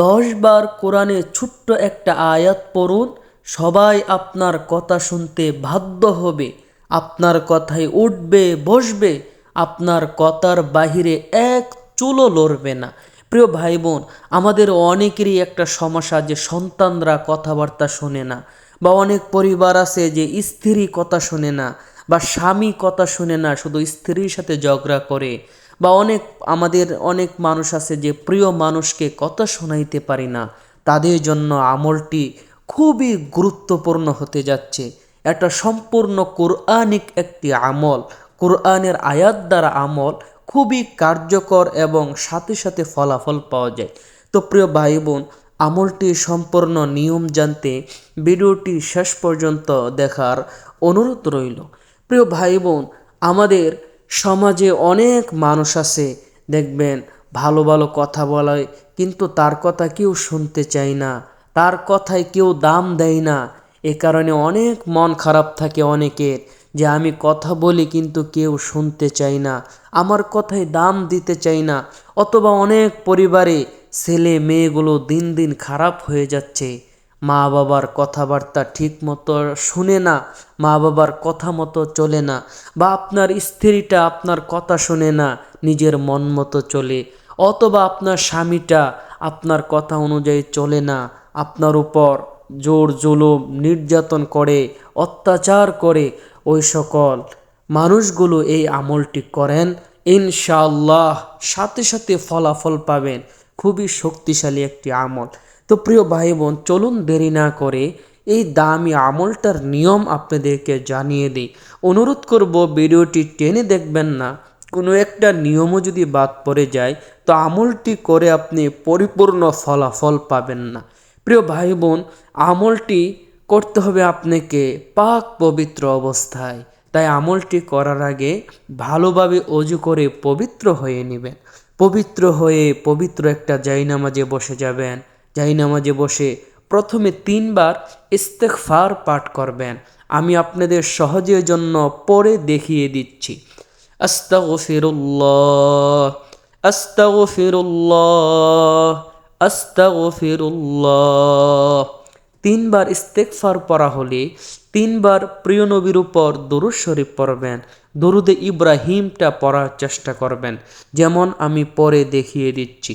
দশবার কোরআনে ছোট্ট একটা আয়াত পড়ুন, সবাই আপনার কথা শুনতে বাধ্য হবে। আপনার কথায় উঠবে, বসবে, আপনার কথার বাহিরে এক চুলো লড়বে না। প্রিয় ভাই বোন আমাদের অনেকেরই একটা সমস্যা যে সন্তানরা কথাবার্তা শোনে না, বা অনেক পরিবার আছে যে স্ত্রী কথা শোনে না, বা স্বামী কথা শোনে না, শুধু স্ত্রীর সাথে ঝগড়া করে। বা অনেক আমাদের অনেক মানুষ আছে যে প্রিয় মানুষকে কথা শোনাইতে পারি না, তাদের জন্য আমলটি খুবই গুরুত্বপূর্ণ হতে যাচ্ছে। এটা সম্পূর্ণ কোরআনিক একটি আমল, কোরআনের আয়াত দ্বারা আমল খুবই কার্যকর এবং সাথে সাথে ফলাফল পাওয়া যায়। তো প্রিয় ভাই বোন আমলটি সম্পূর্ণ নিয়ম জানতে ভিডিওটি শেষ পর্যন্ত দেখার অনুরোধ রইল। প্রিয় ভাই বোন আমাদের সমাজে অনেক মানুষ আছে, দেখবেন, ভালো ভালো কথা বলায়, কিন্তু তার কথা কেউ শুনতে চায় না, তার কথায় কেউ দাম দেয় না। এ কারণে অনেক মন খারাপ থাকে অনেকের, যে আমি কথা বলি কিন্তু কেউ শুনতে চায় না, আমার কথায় দাম দিতে চাই না, অথবা অনেক পরিবারে ছেলে মেয়েগুলো দিন দিন খারাপ হয়ে যাচ্ছে। মা বাবার কথাবার্তা ঠিক মতো শুনে না, মা বাবার কথা মতো চলে না বা আপনার স্ত্রীটা আপনার কথা শোনে না, নিজের মন মতো চলে। অথবা আপনার স্বামীটা আপনার কথা অনুযায়ী চলে না, আপনার উপর জোর জুলুম, নির্যাতন করে, অত্যাচার করে ওই সকল মানুষগুলো এই আমলটি করেন। ইনশাআল্লাহ সাথে সাথে ফলাফল পাবেন। খুবই শক্তিশালী একটি আমল। তো প্রিয় ভাই বোন চলুন দেরি না করে এই দামি আমলটার নিয়ম আপনাদেরকে জানিয়ে দিই। অনুরোধ করব, ভিডিওটি টেনে দেখবেন না। কোনো একটা নিয়মও যদি বাদ পড়ে যায়, তো আমলটি করে আপনি পরিপূর্ণ ফলাফল পাবেন না। প্রিয় ভাই বোন আমলটি করতে হবে আপনাকে পাক পবিত্র অবস্থায়। তাই আমলটি করার আগে ভালোভাবে অজু করে পবিত্র হয়ে নেবেন। পবিত্র হয়ে পবিত্র একটা জাইনামাজে বসে যাবেন। জাইনামাজে বসে প্রথমে তিনবার ইস্তেকফার পাঠ করবেন। আমি আপনাদের সহজের জন্য পরে দেখিয়ে দিচ্ছি। তিনবার ইস্তেকফার পড়া হলে তিনবার প্রিয় নবীর উপর দরুদ শরীফ পড়বেন, দরুদে ইব্রাহিমটা পড়ার চেষ্টা করবেন। যেমন আমি পরে দেখিয়ে দিচ্ছি।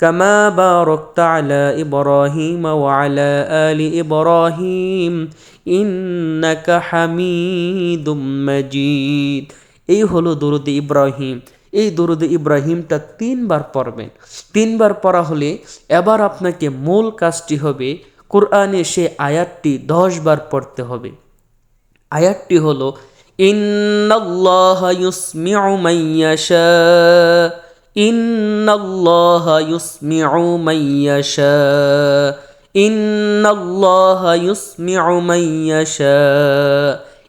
كما باركت على إبراهيم وعلى آل إبراهيم إنك حميد مجيد এই হলো দরুদ ইব্রাহিম এই দরুদ ইব্রাহিমটা তিনবার পড়বেন তিনবার পড়া হলে এবার আপনাকে মূল কাজটি হবে কোরআনে সে আয়াতটি দশ বার পড়তে হবে আয়াতটি হলো ইন্নাল্লাহ ইউসমিউ মান ইয়াশা ইন্নাল্লাহ ইউসমিউ মান ইয়াশা, ইন্নাল্লাহ ইউসমিউ মান ইয়াশা।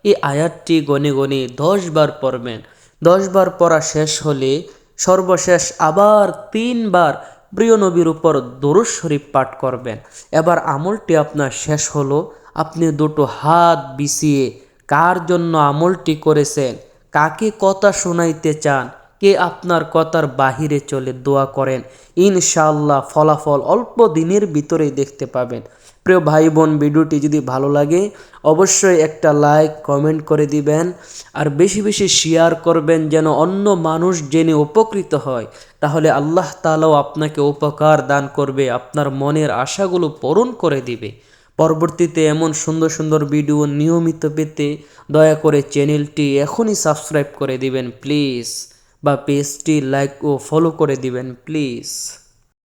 এই আয়াতটি গনে গনে দশ বার পড়বেন। দশ বার পড়া শেষ হলে সর্বশেষ আবার তিনবার প্রিয় নবীর উপর দরুদ শরীফ পাঠ করবেন। এবার আমলটি আপনার শেষ হলো। আপনি দুটো হাত বিছিয়ে কার জন্য আমলটি করেছেন, কাকে কথা শোনাইতে চান কে আপনার কথার বাহিরে চলে দোয়া করেন? ইনশাল্লাহ ফলাফল অল্প দিনের ভিতরেই দেখতে পাবেন। প্রিয় ভাই বোন ভিডিওটি যদি ভালো লাগে, অবশ্যই একটা লাইক, কমেন্ট করে দিবেন আর বেশি বেশি শেয়ার করবেন যেন অন্য মানুষ জেনে উপকৃত হয়। তাহলে আল্লাহ তালাও আপনাকে উপকার দান করবে, আপনার মনের আশাগুলো পূরণ করে দিবে। পরবর্তীতে এমন সুন্দর সুন্দর ভিডিও নিয়মিত পেতে দয়া করে চ্যানেলটি এখনই সাবস্ক্রাইব করে দিবেন, প্লিজ। বা পেজটি লাইক ও ফলো করে দিবেন প্লিজ